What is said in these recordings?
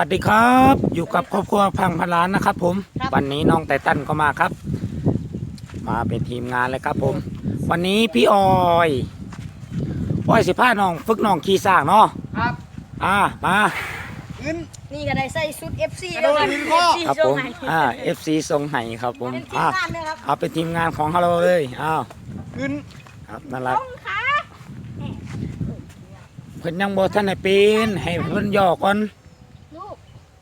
วัสดีครับ อยู่กับครอบครัวพังพนล้านนะครับ ผมครับวันนี้น้องไตตันก็มาครับ มาเป็นทีมงานเลยครับ ผม วันนี้พี่ออยออยสิพาน้อง ฝึกน้องขี่สร้างเนาะครับ อ่ามาขึ้นนี่ก็ได้ใส่ชุด FC กระโดดหินพ่อ FC ครับช่ผวงมไหนอ่า FC ทรงไห้ครับ ผมเป็นทีมอ่างานเลยครับเอาเป็นทีมงานของเราเลยอ้าวขึ้นครับนั่นแหละต้องขาเพิ่นยังบ่ทันได้เป็นให้เพิ่นย่อก่อนลูก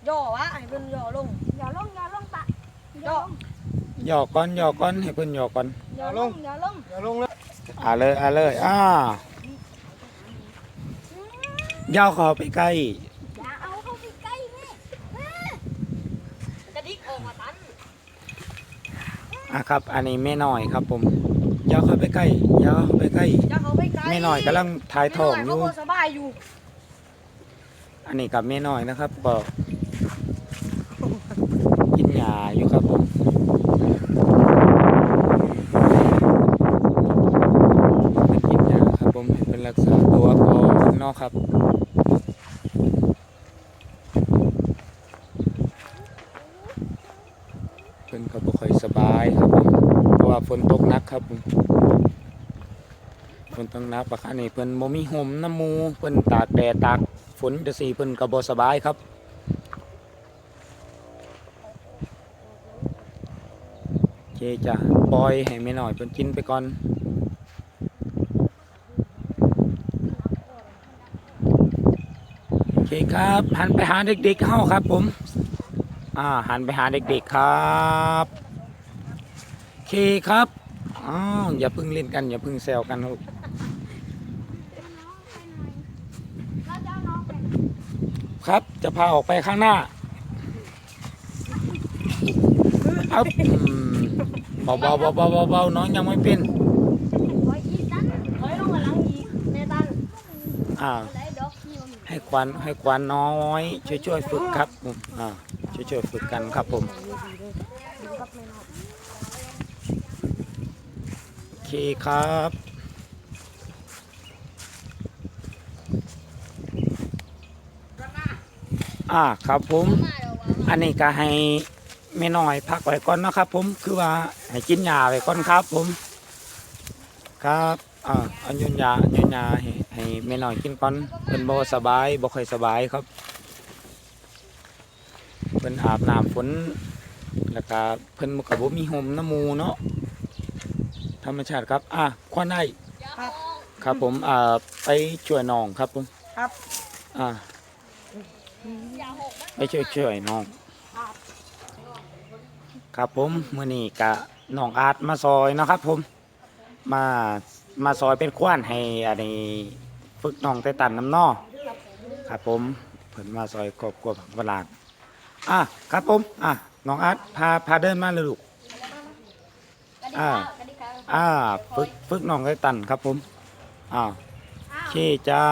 ย่อวะให้เพิ่นย่อลงย่อลงย่อลงตะย่อย่อก่อนย่อก่อนให้เพิ่นย่อก่อนย่อลงย่อลงอย่าลงเลยอ่าเลยอ่าเลยอ่าย่อเข้าไปใกล้อย่าเอาเข้าไปใกล้แม่กระดิกออกมาตันอะครับ อันนี้แม่น้อยครับ ผมย่อเข้าไปใกล้ย่อเข้าไปใกล้อย่าเข้าไปใกล้แม่น้อยกำลังถ่ายทองอแม่น้ยู่ เขาบ่สบายอยู่ อันนี้กับแม่น้อยนะครับก็กินยาอยู่ครับผมกินยาครับผมให้เป็นรักษาตัวพอเนอกครับ เพิ่นก็บ่ค่อยสบายครับผมเพราะว่าฝนตกหนักครับผมฝนตกหนักปะคะนี่เพิ่นบ่มีห่มน้ำมูเพิ่นตากแดดตากฝนจะสีเพิ่นก็บ่สบายครับเคจะปล่อยให้แม่น้อยเพิ่นกินไปก่อน โอเคครับ หันไปหาเด็กๆเฮาครับ ผม อ่า หันไปหาเด็กๆครับโอเคครับอ้าวอย่าเพิ่งเล่นกัน อย่าเพิ่งแซวกันลูกครับ จะพาออกไปข้างหน้าเอาอืมเบาๆเบาๆเบาๆเบาๆน้องยังไม่เป็นถอยอีกตันถอยลงมา ควนี่ให้ควันให้ควันน้อย ช่วยๆฝึกครับผมอ่าช่วยๆฝึกกันครับผมโอเคครับอ่าครับผม อันนี้ก็ให้แม่น้อยพักไว้ก่อนนะครับผมคือว่าให้กินยาไว้ก่อนครับผม ครับอ่าเอายุนยายุนยาให้ ให้แม่น้อยกินก่อนเพิ่นบ่สบายบ่ค่อยสบายครับเพิ่นอาบน้ำฝนแล้วก็เพิ่นก็บ่มีห่มน้ำมูเนาะธรรมชาติครับ อะควันได้ครับ ครับผมอ่าไปช่วยน้องครับผมครับ อ่าไปช่วยช่วยน้อง ครับผมมื่อนี้กะน้องอาร์ตมาซอยเนาะครับผมมามาซอยเป็นขว้านให้อันนี้ ฝึกน้องไตตันน้ำนอครับผมเพิ่นมาซอยครอบครัวผักประหลาดอะครับผมอะน้องอาร์ตพาพาเดินมาเลยลูกอ่าอ่าฝึกฝึกน้องไตตันครับผมอ้าวโอเคจ้า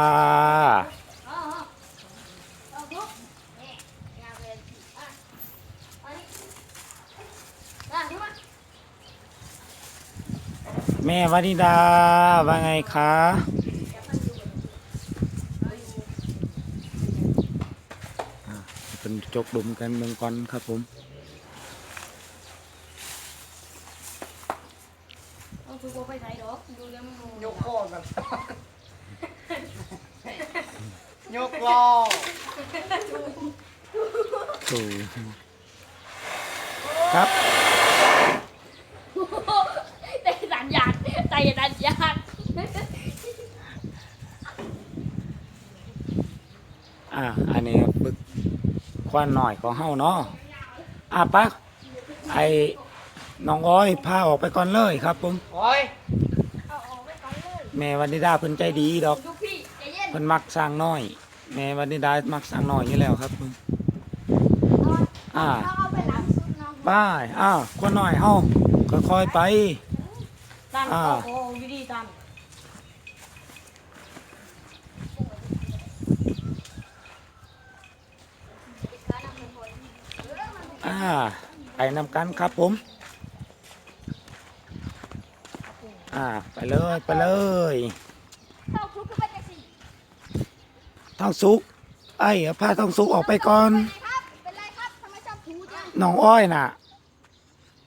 แม่วานิดาว่าไงคะอ่าเป็น จกดุมกันเมืองก่อนครับผมเอาคือไปไหนดอกดูแล้วมันยกคอกันยกล้อถูครับ ใจสัญญาณใจสัญญาณ อ่า อันนี้ฝึก ควันหน่อยของเฮาเนาะอะปักไอ้น้องอ้อยพาออกไปก่อนเลยครับผมโอ้ยเอาออกไปก่อนเลยแม่วันนิดาเพิ่นใจดีดอกดูพี่ใจเย็นเพิ่นมักสร้างน้อย แม่วันนิดามักสร้างน้อยอยู่แล้วครับผมอ่าเอาไปหลังสุดน้องไป้ายอ้าวคนหน่อยเฮาค่อยๆไป ตันอ่าโอ้โหวิธีตัน ไปนำกันครับผม อ่า ไปเลยไปเลยเข้าคุกขึ้นไปจะสี่ท้องสุก ไอ้เอาผ้าต้องสุกออกไปก่อนเป็นไรครับเป็นไรครับทำไมชอบถูจังน้องอ้อยน่ะ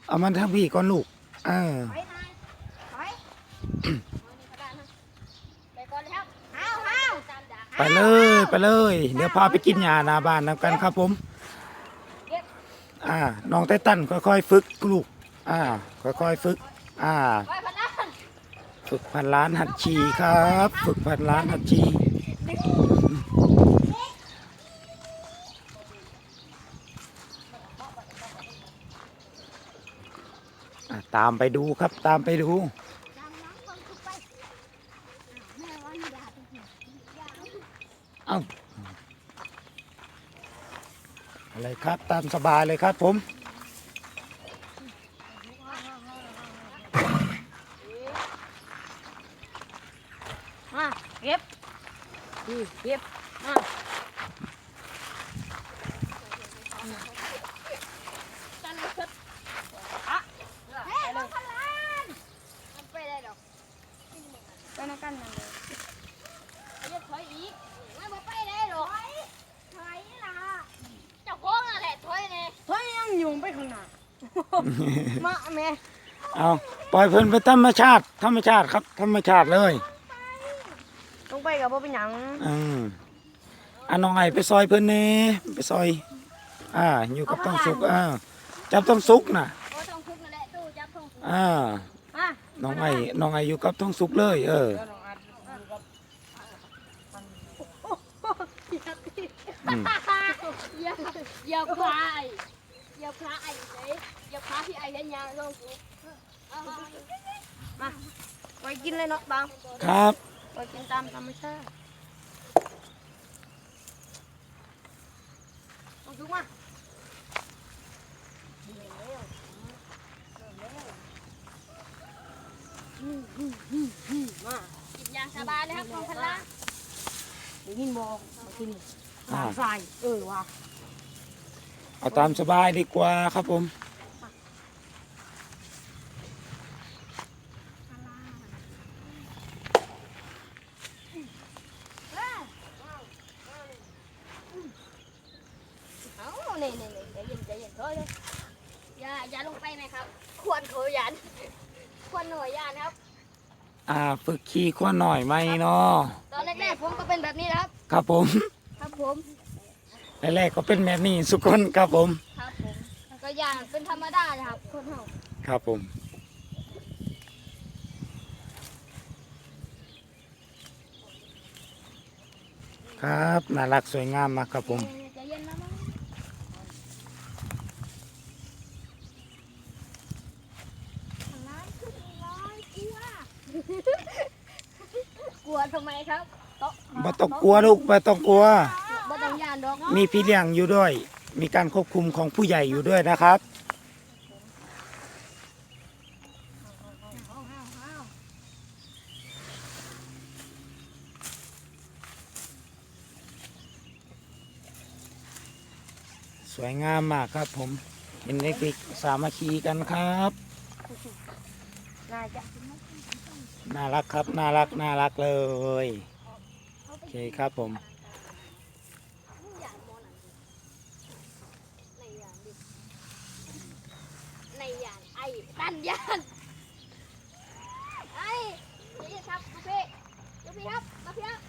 เอามันทางพี่ก่อนลูก เออไปนายไปไปก่อนเลยครับห้าวห้าวตามด่าไปเลยไปเลย เดี๋ยวพาไปกินยาหนาบ้านนำกันครับผม อ่าน้องไตตันค่อยๆฝึกลูกอ่าค่อยๆฝึกอ่าฝึกพันล้านหัดชีครับ ฝึกพันล้านหัดชีอ่ตามไปดูครับตามไปดูตามน้องคนทุกไปแม่ว่าอย่าไปกินอย่าเอ้า อะไรครับตามสบายเลยครับผมมาเก็บนี่เก็บมาจันทร์พุธอะเฮ้ยลงพลานมันไปได้ดอกไปนักกันนั่นเลยเดี๋ยวถอยอีกไม่มาไปได้หรอกถอยล่ะเจ้าของนั่นแหละถอยเนี่ย เฮ้ยยังยุงไปข้างหน้า มาแม่ เอาป ล่อยเพิ่นไปธรรมชาติ ธรรมชาติครับ ธรรมชาติเลยลงไปกับบ่เป็นหยังอืมอะน้องไอไปซอยเพิ่นเน่ไปซอย อ่า อยู่กับต้องสุกอ่าจับต้องสุกน่ะโอ้ต้องทุกนั่นแหละตู้จับทงทุกอ่ามาน้องไอน้องไออยู่กับต้องสุกเลย เอออืมอย่าอย่าพลายอย่าพลาไอ้เลยอย่าพลาที่ไอ้เล่นยาลงกู มาไปกินเลยเนาะบางครับไปกินตามธรรมชาติเอาทุกมากินยาสบายเลยครับของพันละเดี๋ยวยินบอกมากินอ่าใส่เออว่ะเอาตามสบายดีกว่าครับผม เอาเนี่ยเนี่ยเนี่ยใจเย็นใจเย็นเถอยเลยอย่าอย่าลงไปนะครับ ควรเขายันควรหน่วยยานครับ อ่า ฝึก ขี่ข้อหน่อยไหมเนาะตอนแรกๆผมก็เป็นแบบนี้นะครับ ครับผมครับผม แรกๆก็เป็นแบบนี้สุกคนครับผม ครับผมก็ยานเป็นธรรมดานะครับ คนเฮาครับผม ครับน่ารักสวยงามมากครับผมใจเย็นนะมั้งทางนั้นขึ้นร้อยกลัว กลัวทำไมครับโต๊ะบ่ต้องกลัวลูกบ่ต้องกลัว บ่ต้องยานดอกมีพี่เลี้ยงอยู่ด้วย มีการควบคุมของผู้ใหญ่อยู่ด้วยนะครับ สวยงามมากครับผม เห็นเด็กๆสามัคคีกันครับ น่าจะ น่ารักครับ น่ารัก น่ารักเลยโอ เคครับผมยานมอนันในยานดิในยานไอ้ตันยานไอ้นี่ครับมาพี่ดูพี่ครับมาพี่ครับ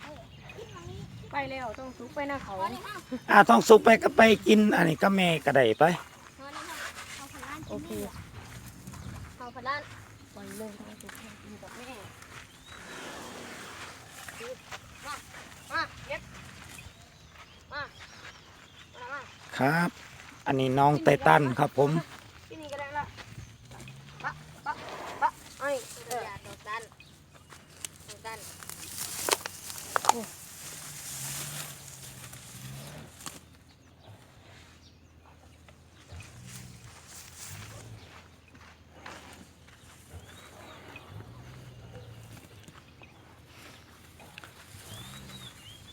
เอ้ยขึ้นมานี่ไปแล้วต้องทุกไปหน้าเขาขอนี่ครับอ่าต้องสุกไปก็ไปกิน อันนี้ก็แม่ก็ได้ไปขอนี่ครับเอาพันล้านโอเคเอาพันล้านไปเลยต้องทุกกินกับแม่ มาเก็บมามามา ครับ อันนี้น้องไตตันครับผม ที่นี่ก็ได้ละปะปะปะไอ้ เออดอกตันดอกตัน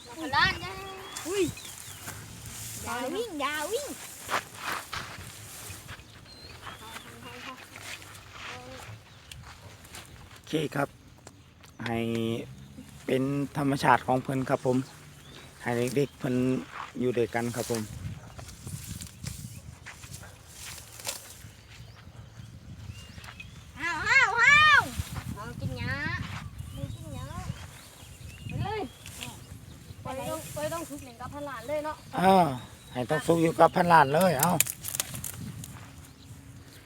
พันล้านนะอุ้ยอย่าวิ่งอย่าวิ่ง โอเคครับ ให้เป็นธรรมชาติของเพิ่นครับผม ให้เด็กๆเพิ่นอยู่ด้วยกันครับผมห้าวห้าวห้าวเอากินหยาดูกินหยาไปเลยไปต้องไปต้องทุกหนึ่งกับพลานเลยเนาะเออให้ต้องสู้อยู่กับพันล้านเลย เอา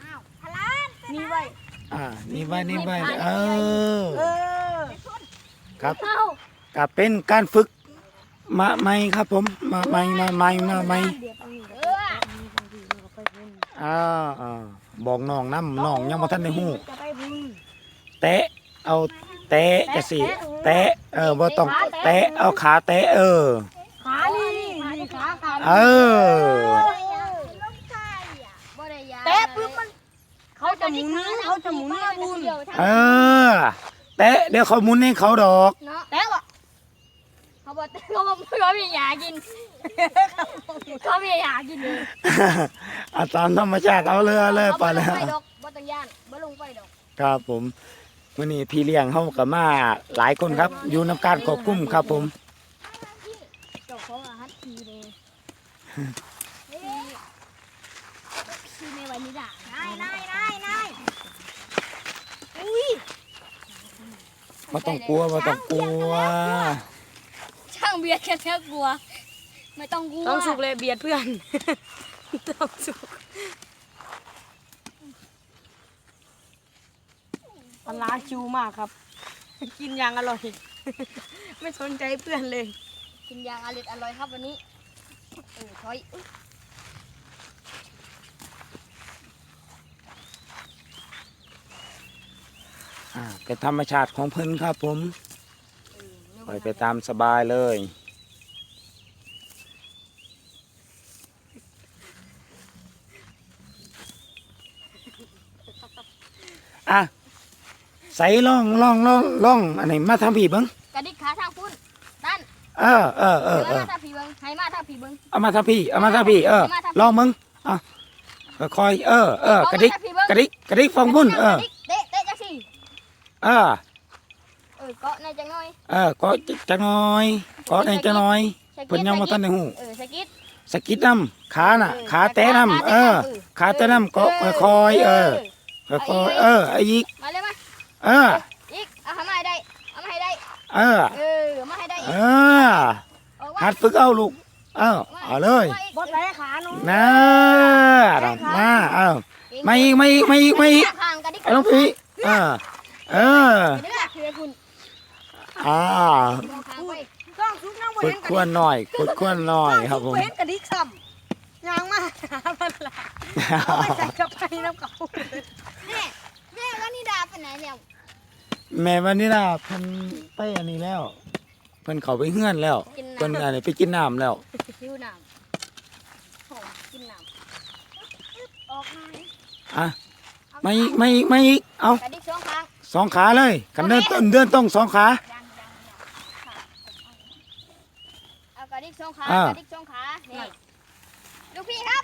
อ้าวพลานมีไว้ อ่า นี่ไว้นี่ไว้เออเออครับเข้าก็เป็นการฝึกมาใหม่ครับผม มาใหม่มาใหม่มาใหม่เอออ่าอ่าบอกน้องน้ำน้องยังบ่ทันได้ฮู้จะไปบุญแตะเอาแตะจะสิแตะเออบ่ต้องแตะเอาขาแตะเออขานี่นี่ขาขาเออ แตะปุ๊บมันเขา จะหมุนเขาจะหมุนมาบุญเออแตะเดี๋ยวเขาหมุนให้เขาดอกเนาะแตะวะเขาบอกเขาบอกเขาไม่อยากกินเขาไม่อยากกินเลยอาตามธรรมชาติเอาเลยเอาเลยไปแล้วบ่ดอกบ่ต้องย่านบ่ลงไปดอกครับผมวันนี้พี่เลี้ยงเขากับมาหลายคนครับ อยู่น้ำการควบคุมครับผม เจ้าของอาหารทีเลย ทีในวันนี้ด่านายนายนายนายอุ้ยไม่ต้องกลัวไม่ต้องกลัว ช่างเบียดแค่เท่ากลัว ไม่ต้องกลัวต้องสุกเลยเบียดเพื่อน ต้องสุกปลาร้าชิวมากครับ กินอย่างอร่อย ไม่สนใจเพื่อนเลย กินอย่างอร่อยอร่อยครับวันนี้เออถอย อุ๊ยอ่าเป็นธรรมชาติของเพิ่นครับผมเออนึกปล่ว่าอยไปตามสบายเลย อะใส่ล่องล่องล่องล่องอันไหนมาทำผีเบิ้งกระดิกขาทางพุ่นนั่นเออเออเออเอเดี๋ยวอมาทางผีเบิ้งให้มาทางผีเบิ้งเอามาทำผีเอามาทำผีเออลองมึงอะคอยๆเออเออกระดิกกระดิกกระดิกฟองบุ่นเออ เตะเตะจังสิ เออเออเกาะในจังหน่อยเออก็จะน้อยก็ในจะน้อยสะกิดเพิ่นยังบ่ทันได้ฮู้เออสะกิด สะกิดน้ำขาน่ะขาแตะน้ำเออขาแตะน้ำก็คอยๆเออคอยๆเออไอ้อีกมาเลยมาเออ อีกเอามาให้ได้เอามาให้ได้เออ เออเอามาให้ได้เออีกอ เอาว่าหัดฝึกเอาลูก เอ้าเอาเลยบดแพ้ขาหนูนะมา เอ้าไม่อีกไม่อีกไม่อีกไม่อีกข้างกระดิกไอ้ลูกพี่เออ เออเดี๋ยวคือคุณอ่าต้องซุกน้ำบฝึเห็กนกควระรดิกหน่อยฝึกควหน่อยครับผมเห็นกระดิกซ้ำยางมาหาปลาร้าเอาไปใส่กระไปน้ำเขาแม่แม่แล้วนี่ดาไปไหนแล้วแม่วันนี้ล่ะเพิ่นไปอันนี้แล้วเพิ่นเขาไปเฮือนแล้วเพิ่นอันนี้ไปกินน้ำแล้วหิวน้ำโอ้กินน้ำออกมาอะไม่ไม่ไม่เอากระดิกสองข้า สองขาเลยกันเดินต้นเดินต้องสองขายังยังยังเอากระดิกสองขากระดิกสองขานี่ลูกพี่ครับ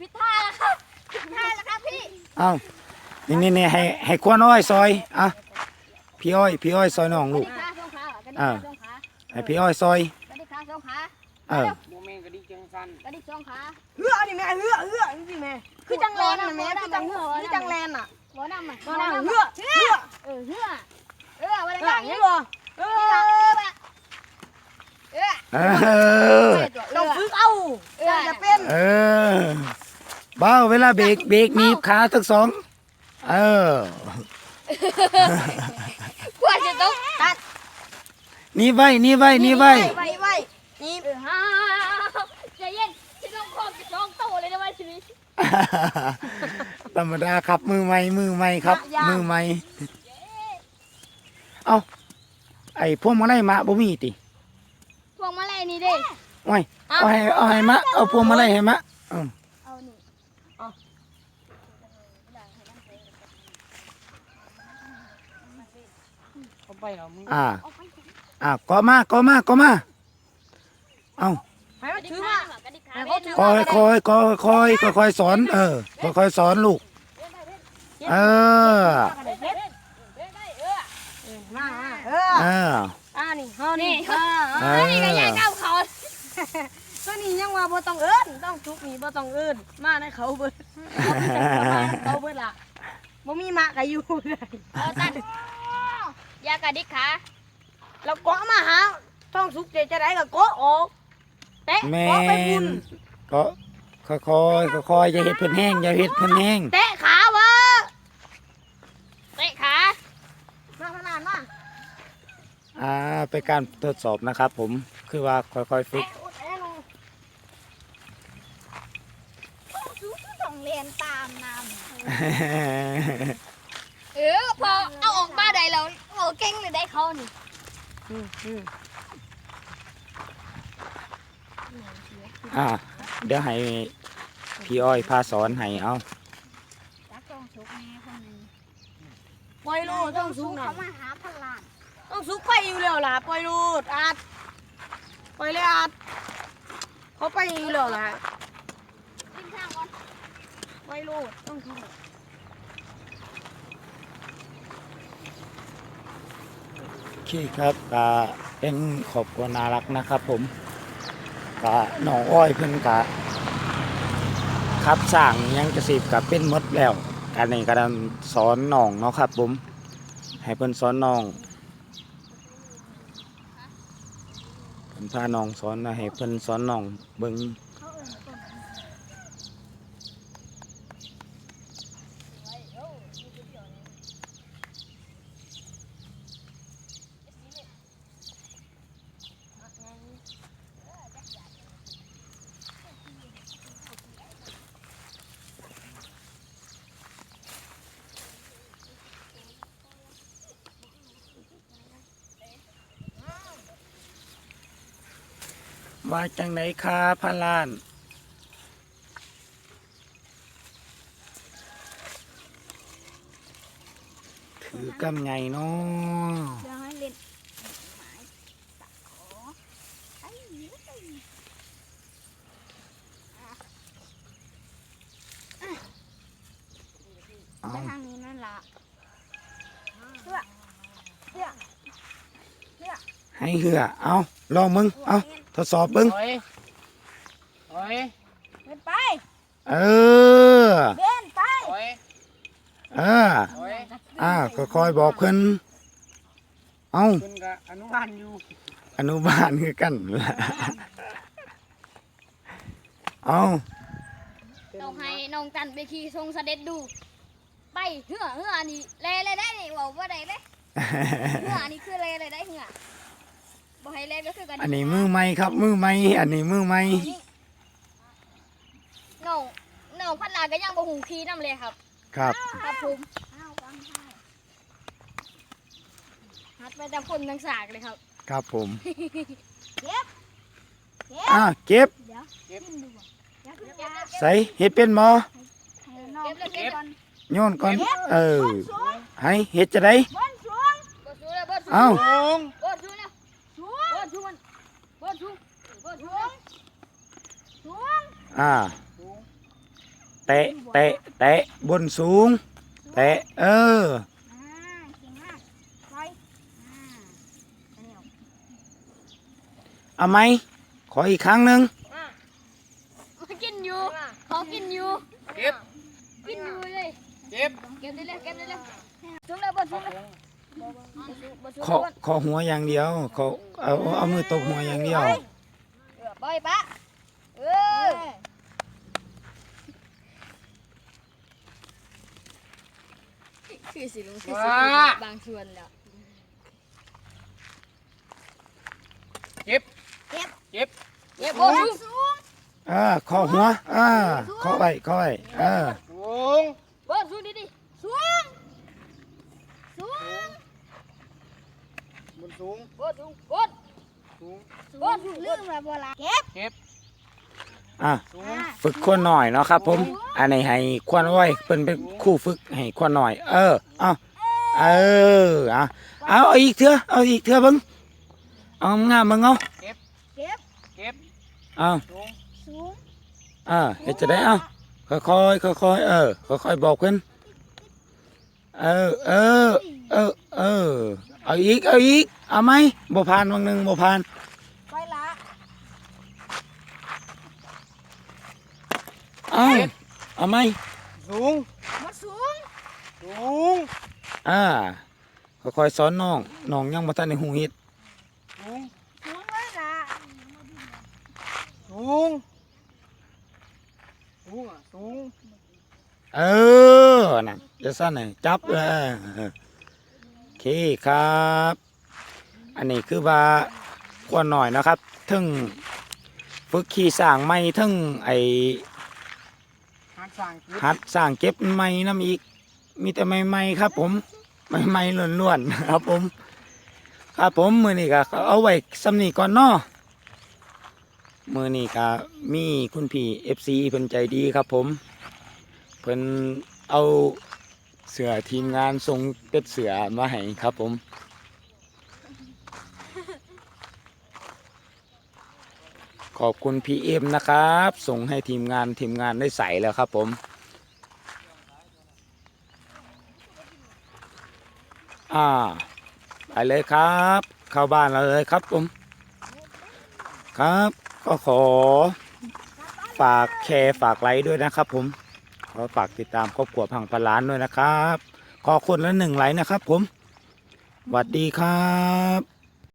ผิดท่าแล้วครับผิดท่าแล้วครับพี่เอานี่นี่นี่ให้ให้ควรอ้อยซอยอะพี่อ้อยพี่อ้อยซอยน้องกลูระกดิกขาสองขาเหรอกระดิกอ่าขาสองขาให้พี่อ้อยซอยกระดิกขาสองขาเออโมเมนต์ก็ดีจังสันกระดิกสองขาเหือนี่แม่เหือเหือนี่แม่คือจังแลนน่ะแม่คือจังคือจังแลนอะ หัวดำอะมาแล้วเหือเหือเออเหือเออวันหนี้ลังนี่บ่เอเอออเออเออต้องฝึกเอาจะเป็นเออเบาเวลาเบรกเบรกหนีบขาทั้งสองเออกว่าจะต้องตัดหนี่ไว้หนี่ไว้หนี่ไว้ไว้ไว้นี่เออฮ่าใจเย็นจะต้องครอบจะต้องโตเลยนะวันชีวิตธรรมดาครับ มือใหม่มือใหม่ครับมือใหม่เอาไอ้พวกมาไล่มาบ่มีติพวงมาลัยนี่เด้ไว้เอาให้เอาให้มะเอาพวงมาไล่ให้มะอืมเอานี่เอาไปเอามึงอ่า อ่าก็มาก็มาก็มาเอาให้มันกระดิกถือขามา กระดิกขาให้เขาถือคอยคอยคอยคอยคอยคอยสอน เออคอยคอยสอนลูกเออมาเออเอออ่านี่เฮานี่นี่อ่าเอนี่ก็อยายเจ้าเขาตัวนี้ยังว่าบ่ต้องเอิ้นต้องทุกนี่บ่ต้องเอิ้นมาในเขาเบิดเขาเบิดล่ะบ่มีมะก็อยู่เลยเอาตันยากระดิกขาแล้วเกาะมาหาท้องสุกเจจะได้ก็เกาะออก แตะแม่เกาะไปบุญนก็ค่อยๆค่อยๆอย่าเฮ็ดเพิ่นแห้งอย่าเฮ็ดเพิ่นแห้งแตะขาวะเตะขามาขนาดมาอ่าเป็นการทดสอบนะครับผมคือว่าค่อยๆฝึกแตะโอ้แตะลงดูต้องเรียนตามนำเออพอเอาออกมาได้แล้วโอ้เก่งเลยได้เขานี่อื อืมอ่า เดี๋ยวให้พี่อ้อยพาสอนให้เอาจักต้องสุกแม่คนนึงปล่อยโลดต้องสุกนะเขามาหาพลานต้องสุกไปอยู่แล้วล่ะปล่อยโลดอาดปล่อยเลยอาดเขาไปอยู่แล้วล่ะกินข้าวก่อนปล่อยโลดต้องสุกโอเคครับก็เป็นครอบครัวน่ารักนะครับผม ก็น้องอ้อยเพิ่นก็ครับสร้างยังจะสิบกับเป็นมดแล้วการนี้กำลังสอนน้องเนาะครับผมให้เพิ่นสอนน้องเพิ่นพาน้องสอนนะให้เพิ่นสอนน้องเบิ่ง ว่าจังไหนครับพะลาน ถือกำไงเนาะเดี๋ยวให้เล่นหมายตะขอไอ้เหี้ยอะเอาไปทางนี้นั่นล่ะให้เหือเอาลองมึง เอา ทดสอบมึงโอ้ยโอ้ยเดินไป เออเดินไปโอ้ยเออโอ้ยอ่าค่อยๆบอกเพิ่นเอาคุณกับอนุบาลอยู่อนุบาลคือกันเอาต้องให้น้องจันไปขี่ทรงเสด็จดู ไปเหือเหือนี่เลเลยได้นี่บอกว่าได้เลยเหือนี่คือเลเลยได้เหือ บอกให้เลก็คือกันอันนี้มือไม้ครับ มือไม้อันนี้มือไม้น้องน้องพันลาก็ยังบ่หูขี่น้ำเลยครับ ครับ ครับผมฮัดไปแต่คนทั้งสากเลยครับ ครับผมเก็บอ่าเก็บเดี๋ยวกินดูก่อนเดี๋ยวเก็บเก็บใส่เฮ็ดเป็นหมอเก็บเลยเก็บก่อนโยนก่อนเออให้เฮ็ดจะได้บนสูงบนสูงเลยบนสูงเอ้า ลุง บนสูงเลยสูงบนสูงมัน บนสูงบนสูงสูงอ่าลุงเตะ เตะ เตะ บนสูง เตะ เออ อ่าเก่งมากไปอ่าเร็วเอาไหม ขออีกครั้งหนึ่งมากินอยู่เขากินอยู่เก็บ กินอยู่เลยเก็บ เก็บได้เลยเก็บได้เลยสูงเลยบนสูงเลยบนสูงบนสูง ขอขอหัวอย่างเดียวขอเอาเอามือตบหัวอย่างเดียวบอยปะเออคือสิลุงคือสิบางส่วนแล้วเก็บเก็บเก็บเก็บบนสูงอ่าขอหัวอ่าขอไว้ขอไว้เออลุงบนสูงดิดิสูงสูง บ นสูงบนสูงบนสูงบนสูงลืมแล้วโบราณเก็บเก็บอะสูงฝึกขวดหน่อยเนาะครับ ผม อันนี้ให้ขวดไว้เพิ่นเป็นครู่ฝึกให้ขวดหน่อย เออเอาเออเอาเอาเอาอีกเถอะเอาอีกเถอะเบิ่งเอางามๆเบิ่งเอาเก็บเก็บเอาสูงสูงอ่าเฮ็ดจะได้เอาค่อยๆค่อยๆเออค่อยๆบอกเพิ่นเออเออเออเออเอาอีกเอาอีก เอาไหมบ่ผ่านวังหนึ่งบ่ผ่านไปละเอาเอาไหมสูงมาสูงสูงอ่าค่อยๆสอนน้องน้องยังมาทันในหูเฮ็ดสูงสูงเลยละสูงสูงอะสูงเออน่ะจะสั้นหน่อยจับเออโอเคครับ อันนี้คือว่าควรหน่อยนะครับทึ่งฝึกขี่สร้างไม้ทึ่งไอหัดสั่งเก็บหัดสร้างเก็บไม้น้ำอีก มีแต่ไม้ๆครับ ผมไม้ๆล้วนๆครับ ผม ครับผมมือนี้ก็เอาไว้สำนีก่อนเนาะมือนี้ก็มีคุณพี่เอฟซีเพิ่นใจดีครับ ผมเพิ่นเอาเสือทีมงานทรงเป็ดเสือมาให้ครับผม ขอบคุณพีเอ็มนะครับ ส่งให้ทีมงานทีมงานได้ใส่แล้วครับผมอ่าไปเลยครับ เข้าบ้านเราเลยครับผม ครับ ก็ขอ ฝากแชร์ฝากไลค์ด้วยนะครับ ผมขอฝากติดตามครอบครัวพังพลานด้วยนะครับ ขอคนละหนึ่งไลค์นะครับ ผมสวัสดีครับ